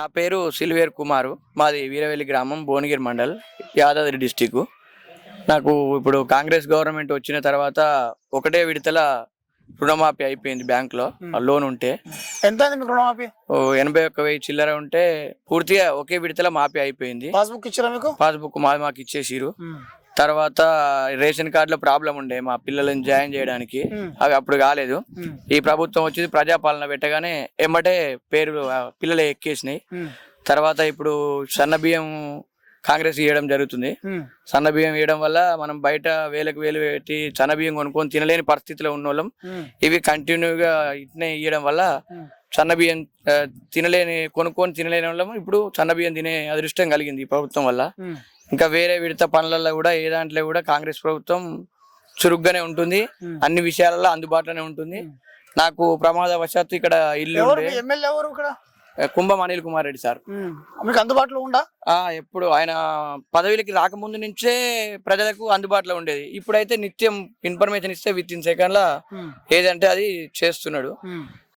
నా పేరు సిల్వేర్ కుమారు. మాది వీరవెల్లి గ్రామం భువనగిరి మండల్ యాదాద్రి డిస్టిక్. నాకు ఇప్పుడు కాంగ్రెస్ గవర్నమెంట్ వచ్చిన తర్వాత ఒకటే విడతల రుణమాఫీ అయిపోయింది బ్యాంక్లో ఆ లోన్ ఉంటే. ఎంత రుణమాఫీ? ఎనభై ఒక్క వెయ్యి చిల్లర ఉంటే పూర్తిగా ఒకే విడతల మాఫీ అయిపోయింది. పాస్బుక్ ఇచ్చారా మీకు? పాస్బుక్ మా మాకు ఇచ్చేసిరు తర్వాత రేషన్ కార్డులో ప్రాబ్లం ఉండే మా పిల్లలను జాయిన్ చేయడానికి. అవి అప్పుడు కాలేదు. ఈ ప్రభుత్వం వచ్చి ప్రజాపాలన పెట్టగానే ఎమ్మటే పేరు పిల్లలు ఎక్కేసినాయి. తర్వాత ఇప్పుడు సన్న బియ్యం కాంగ్రెస్ ఇవ్వడం జరుగుతుంది. సన్న బియ్యం ఇవ్వడం వల్ల మనం బయట వేలకు వేలు పెట్టి సన్న బియ్యం కొనుక్కొని తినలేని పరిస్థితిలో ఉన్న వాళ్ళం ఇవి కంటిన్యూగా ఇట్నే ఇవ్వడం వల్ల సన్న బియ్యం తినలేని కొనుక్కొని తినలేని వాళ్ళం. ఇప్పుడు సన్న బియ్యం తినే అదృష్టం కలిగింది ఈ ప్రభుత్వం వల్ల. ఇంకా వేరే విడత పనులలో కూడా ఏ దాంట్లో కూడా కాంగ్రెస్ ప్రభుత్వం చురుగ్గానే ఉంటుంది. అన్ని విషయాలలో అందుబాటులోనే ఉంటుంది. నాకు ప్రమాదవశాత్తు ఇక్కడ ఇల్లు ఎమ్మెల్యే ఎవరు ఇక్కడ? కుంభం అనిల్ కుమార్ రెడ్డి సార్. మీకు అందుబాటులో ఉందా ఎప్పుడు ఆయన పదవిలోకి రాకముందు నుంచే ప్రజలకు అందుబాటులో ఉండేది. ఇప్పుడైతే నిత్యం ఇన్ఫర్మేషన్ ఇస్తే విత్ ఇన్ సెకండ్ లా ఏదంటే అది చేస్తున్నాడు.